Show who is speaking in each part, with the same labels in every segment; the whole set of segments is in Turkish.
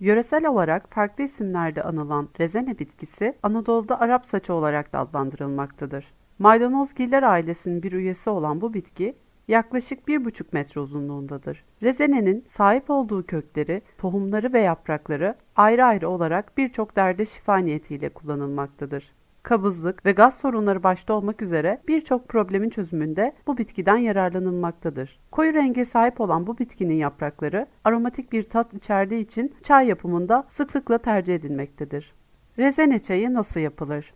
Speaker 1: Yöresel olarak farklı isimlerde anılan rezene bitkisi Anadolu'da Arap saçı olarak da adlandırılmaktadır. Maydanozgiller ailesinin bir üyesi olan bu bitki yaklaşık 1,5 metre uzunluğundadır. Rezenenin sahip olduğu kökleri, tohumları ve yaprakları ayrı ayrı olarak birçok derde şifa niyetiyle kullanılmaktadır. Kabızlık ve gaz sorunları başta olmak üzere birçok problemin çözümünde bu bitkiden yararlanılmaktadır. Koyu renge sahip olan bu bitkinin yaprakları aromatik bir tat içerdiği için çay yapımında sıklıkla tercih edilmektedir. Rezene çayı nasıl yapılır?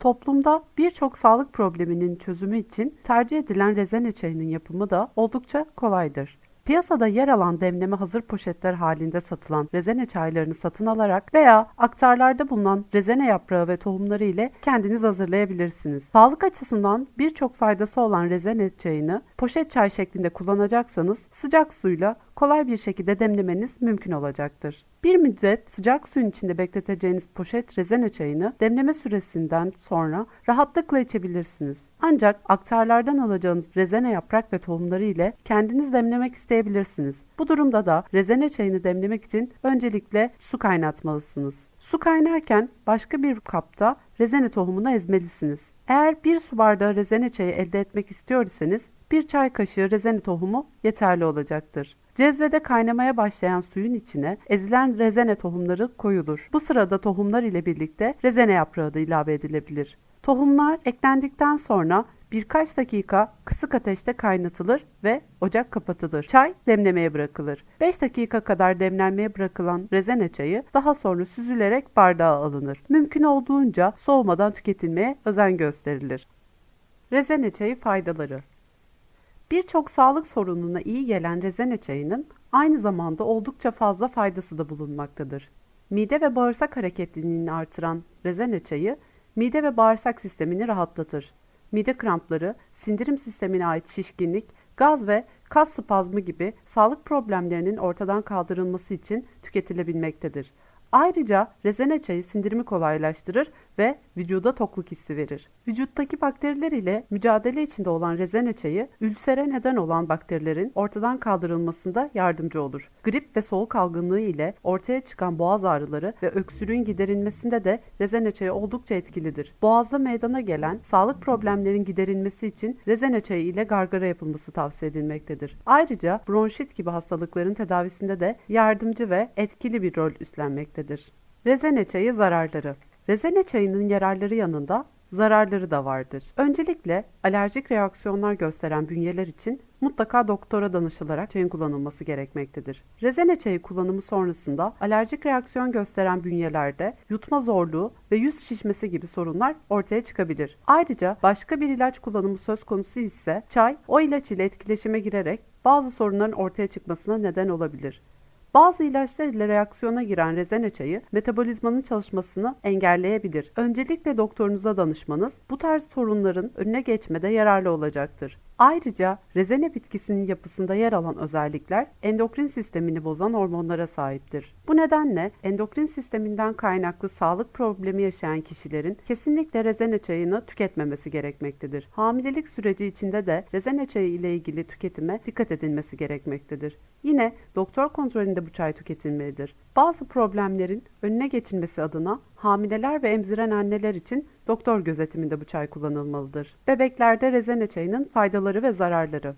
Speaker 1: Toplumda birçok sağlık probleminin çözümü için tercih edilen rezene çayının yapımı da oldukça kolaydır. Piyasada yer alan demleme hazır poşetler halinde satılan rezene çaylarını satın alarak veya aktarlarda bulunan rezene yaprağı ve tohumları ile kendiniz hazırlayabilirsiniz. Sağlık açısından birçok faydası olan rezene çayını poşet çay şeklinde kullanacaksanız sıcak suyla kolay bir şekilde demlemeniz mümkün olacaktır. Bir müddet sıcak suyun içinde bekleteceğiniz poşet rezene çayını demleme süresinden sonra rahatlıkla içebilirsiniz. Ancak aktarlardan alacağınız rezene yaprak ve tohumları ile kendiniz demlemek isteyebilirsiniz. Bu durumda da rezene çayını demlemek için öncelikle su kaynatmalısınız. Su kaynarken başka bir kapta rezene tohumunu ezmelisiniz. Eğer bir su bardağı rezene çayı elde etmek istiyor iseniz bir çay kaşığı rezene tohumu yeterli olacaktır. Cezvede kaynamaya başlayan suyun içine ezilen rezene tohumları koyulur. Bu sırada tohumlar ile birlikte rezene yaprağı da ilave edilebilir. Tohumlar eklendikten sonra birkaç dakika kısık ateşte kaynatılır ve ocak kapatılır. Çay demlemeye bırakılır. 5 dakika kadar demlenmeye bırakılan rezene çayı daha sonra süzülerek bardağa alınır. Mümkün olduğunca soğumadan tüketilmeye özen gösterilir. Rezene çayı faydaları Birçok sağlık sorununa iyi gelen rezene çayının aynı zamanda oldukça fazla faydası da bulunmaktadır. Mide ve bağırsak hareketliliğini artıran rezene çayı, mide ve bağırsak sistemini rahatlatır. Mide krampları, sindirim sistemine ait şişkinlik, gaz ve kas spazmı gibi sağlık problemlerinin ortadan kaldırılması için tüketilebilmektedir. Ayrıca rezene çayı sindirimi kolaylaştırır ve vücuda tokluk hissi verir. Vücuttaki bakteriler ile mücadele içinde olan rezene çayı, ülsere neden olan bakterilerin ortadan kaldırılmasında yardımcı olur. Grip ve soğuk algınlığı ile ortaya çıkan boğaz ağrıları ve öksürüğün giderilmesinde de rezene çayı oldukça etkilidir. Boğazda meydana gelen sağlık problemlerin giderilmesi için rezene çayı ile gargara yapılması tavsiye edilmektedir. Ayrıca bronşit gibi hastalıkların tedavisinde de yardımcı ve etkili bir rol üstlenmektedir. Rezene çayı zararları Rezene çayının yararları yanında zararları da vardır. Öncelikle alerjik reaksiyonlar gösteren bünyeler için mutlaka doktora danışılarak çayın kullanılması gerekmektedir. Rezene çayı kullanımı sonrasında alerjik reaksiyon gösteren bünyelerde yutma zorluğu ve yüz şişmesi gibi sorunlar ortaya çıkabilir. Ayrıca başka bir ilaç kullanımı söz konusu ise çay o ilaç ile etkileşime girerek bazı sorunların ortaya çıkmasına neden olabilir. Bazı ilaçlar ile reaksiyona giren rezene çayı metabolizmanın çalışmasını engelleyebilir. Öncelikle doktorunuza danışmanız bu tarz sorunların önüne geçmede yararlı olacaktır. Ayrıca rezene bitkisinin yapısında yer alan özellikler endokrin sistemini bozan hormonlara sahiptir. Bu nedenle endokrin sisteminden kaynaklı sağlık problemi yaşayan kişilerin kesinlikle rezene çayını tüketmemesi gerekmektedir. Hamilelik süreci içinde de rezene çayı ile ilgili tüketime dikkat edilmesi gerekmektedir. Yine doktor kontrolünde bu çay tüketilmelidir. Bazı problemlerin önüne geçilmesi adına hamileler ve emziren anneler için doktor gözetiminde bu çay kullanılmalıdır. Bebeklerde rezene çayının faydaları ve zararları.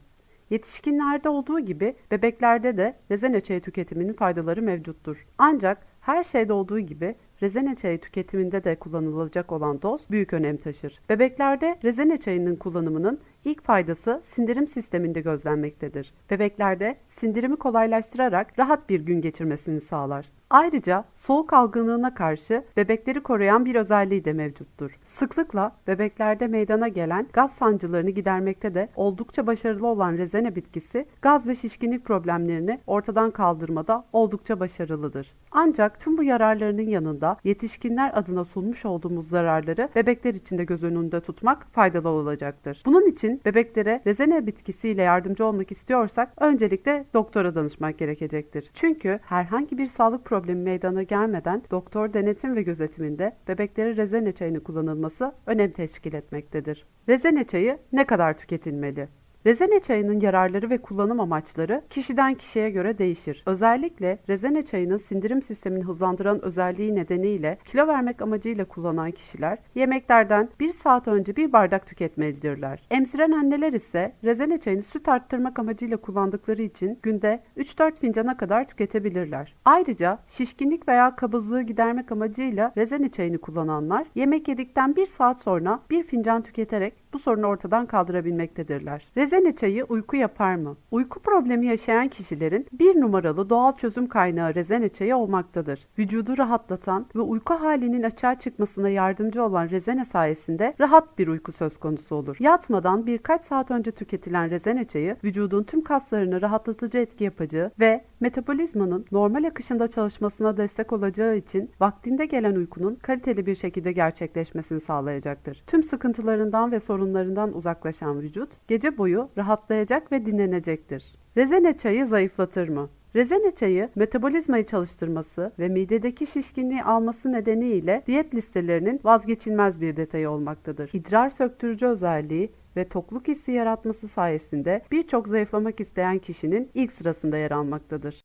Speaker 1: Yetişkinlerde olduğu gibi bebeklerde de rezene çayı tüketiminin faydaları mevcuttur. Ancak her şeyde olduğu gibi rezene çayı tüketiminde de kullanılacak olan doz büyük önem taşır. Bebeklerde rezene çayının kullanımının ilk faydası sindirim sisteminde gözlenmektedir. Bebeklerde sindirimi kolaylaştırarak rahat bir gün geçirmesini sağlar. Ayrıca soğuk algınlığına karşı bebekleri koruyan bir özelliği de mevcuttur. Sıklıkla bebeklerde meydana gelen gaz sancılarını gidermekte de oldukça başarılı olan rezene bitkisi gaz ve şişkinlik problemlerini ortadan kaldırmada oldukça başarılıdır. Ancak tüm bu yararlarının yanında yetişkinler adına sunmuş olduğumuz zararları bebekler için de göz önünde tutmak faydalı olacaktır. Bunun için bebeklere rezene bitkisiyle yardımcı olmak istiyorsak öncelikle doktora danışmak gerekecektir. Çünkü herhangi bir sağlık problemi meydana gelmeden doktor denetim ve gözetiminde bebeklere rezene çayını kullanılması önem teşkil etmektedir. Rezene çayı ne kadar tüketilmeli? Rezene çayının yararları ve kullanım amaçları kişiden kişiye göre değişir. Özellikle rezene çayının sindirim sistemini hızlandıran özelliği nedeniyle kilo vermek amacıyla kullanan kişiler yemeklerden 1 saat önce bir bardak tüketmelidirler. Emziren anneler ise rezene çayını süt arttırmak amacıyla kullandıkları için günde 3-4 fincana kadar tüketebilirler. Ayrıca şişkinlik veya kabızlığı gidermek amacıyla rezene çayını kullananlar yemek yedikten 1 saat sonra bir fincan tüketerek bu sorunu ortadan kaldırabilmektedirler. Rezene çayı uyku yapar mı? Uyku problemi yaşayan kişilerin bir numaralı doğal çözüm kaynağı rezene çayı olmaktadır. Vücudu rahatlatan ve uyku halinin açığa çıkmasına yardımcı olan rezene sayesinde rahat bir uyku söz konusu olur. Yatmadan birkaç saat önce tüketilen rezene çayı vücudun tüm kaslarını rahatlatıcı etki yapacağı ve metabolizmanın normal akışında çalışmasına destek olacağı için vaktinde gelen uykunun kaliteli bir şekilde gerçekleşmesini sağlayacaktır. Tüm sıkıntılarından ve sorunlarından uzaklaşan vücut gece boyu rahatlayacak ve dinlenecektir. Rezene çayı zayıflatır mı? Rezene çayı metabolizmayı çalıştırması ve midedeki şişkinliği alması nedeniyle diyet listelerinin vazgeçilmez bir detayı olmaktadır. İdrar söktürücü özelliği ve tokluk hissi yaratması sayesinde birçok zayıflamak isteyen kişinin ilk sırasında yer almaktadır.